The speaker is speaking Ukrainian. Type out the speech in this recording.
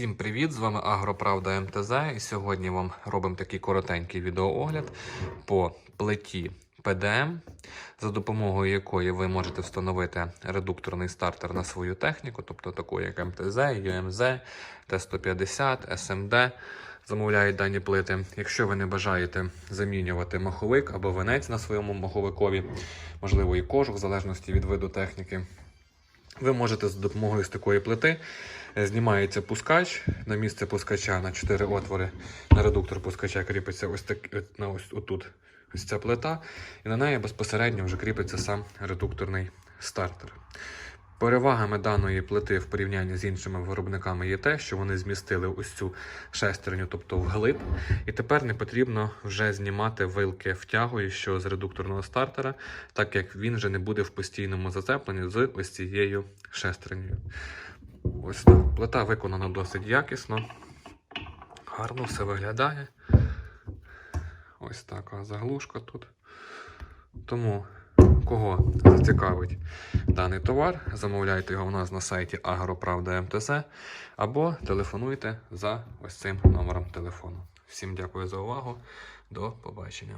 Всім привіт! З вами Агроправда МТЗ. І сьогодні вам робимо такий коротенький відеоогляд по плиті ПДМ, за допомогою якої ви можете встановити редукторний стартер на свою техніку, тобто таку як МТЗ, ЮМЗ, Т150, СМД. Замовляють дані плити. Якщо ви не бажаєте замінювати маховик або венець на своєму маховикові, можливо, і кожух, в залежності від виду техніки. Ви можете за допомогою з такої плити е, знімається пускач на місце пускача на 4 отвори. На редуктор пускача кріпиться ось так е, на ось отут. Ось ця плита, і на неї безпосередньо вже кріпиться сам редукторний стартер. Перевагами даної плити в порівнянні з іншими виробниками є те, що вони змістили ось цю шестерню, тобто вглиб, і тепер не потрібно вже знімати вилки втягуючого з редукторного стартера, так як він вже не буде в постійному зацепленні з ось цією шестернею. Ось так. Плита виконана досить якісно, гарно все виглядає. Ось така заглушка тут. Тому кого зацікавить даний товар, замовляйте його у нас на сайті Агроправда МТЗ або телефонуйте за ось цим номером телефону. Всім дякую за увагу. До побачення.